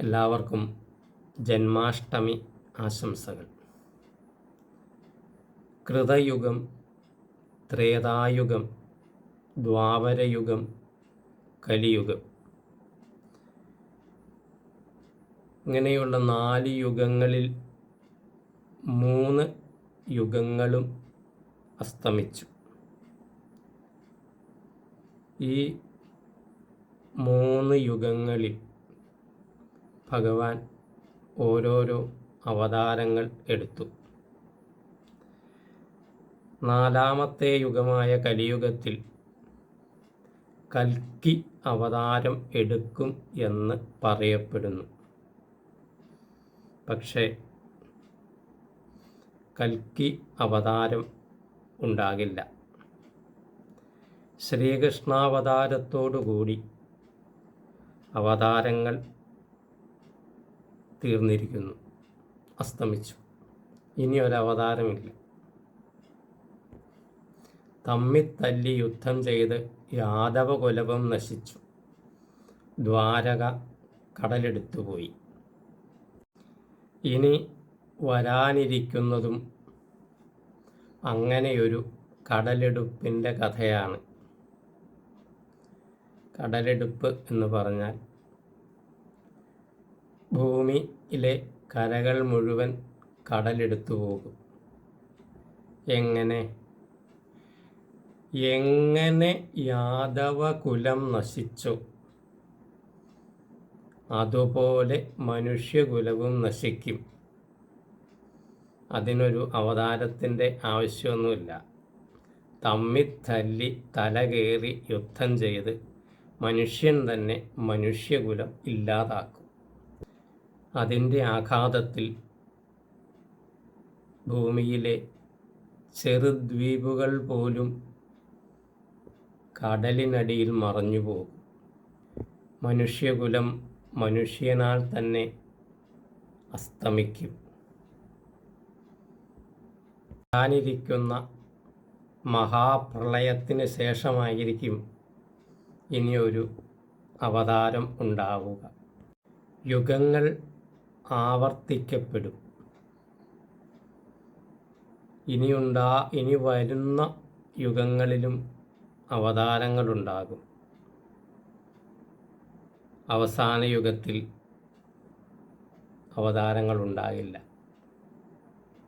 എല്ലാവർക്കും ജന്മാഷ്ടമി ആശംസകൾ. കൃതയുഗം ത്രേതായുഗം ദ്വാപരയുഗം കലിയുഗം. ഇങ്ങനെയുള്ള നാല് യുഗങ്ങളിൽ മൂന്ന് യുഗങ്ങളും അസ്തമിച്ചു. ഈ മൂന്ന് യുഗങ്ങളിൽ ഭഗവാൻ ഓരോരോ അവതാരങ്ങൾ എടുത്തു. നാലാമത്തെ യുഗമായ കലിയുഗത്തിൽ കൽക്കി അവതാരം എടുക്കും എന്ന് പറയപ്പെടുന്നു. പക്ഷേ കൽക്കി അവതാരം ഉണ്ടാകില്ല. ശ്രീകൃഷ്ണാവതാരത്തോടുകൂടി അവതാരങ്ങൾ തീർന്നിരിക്കുന്നു. അസ്തമിച്ചു. ഇനി ഒരവതാരമില്ല. അവതാരമില്ല തമ്മിൽ തല്ലി യുദ്ധം ചെയ്ത് യാദവകുലപം നശിച്ചു. ദ്വാരക കടലെടുത്തുപോയി ഇനി വരാനിരിക്കുന്നതും അങ്ങനെയൊരു കടലെടുപ്പിന്റെ കഥയാണ്. കടലെടുപ്പ് എന്ന് പറഞ്ഞാൽ ഭൂമിയിലെ കരകൾ മുഴുവൻ കടലെടുത്തു പോകും. എങ്ങനെ? എങ്ങനെ യാദവ കുലം നശിച്ചു? അതുപോലെ മനുഷ്യകുലവും നശിക്കും. അതിനൊരു അവതാരത്തിന്റെ ആവശ്യമൊന്നുമില്ല. തമ്മി തല്ലി തലകേറി യുദ്ധം ചെയ്ത് മനുഷ്യൻ തന്നെ മനുഷ്യകുലം ഇല്ലാതാക്കും. അതിന്റെ ആഘാതത്തിൽ ഭൂമിയിലെ ചെറുദ്വീപുകൾ പോലും കടലിനടിയിൽ മറഞ്ഞുപോകും മനുഷ്യകുലം മനുഷ്യനാൽ തന്നെ അസ്തമിക്കും. ഞാനിരിക്കുന്ന മഹാപ്രളയത്തിന് ശേഷമായിരിക്കും ഇനിയൊരു അവതാരം ഉണ്ടാവുക. യുഗങ്ങൾ ആവർത്തിക്കപ്പെടും. ഇനിയുണ്ടാ ഇനി വരുന്ന യുഗങ്ങളിലും അവതാരങ്ങളുണ്ടാകും. അവസാന യുഗത്തിൽ അവതാരങ്ങളുണ്ടാകില്ല.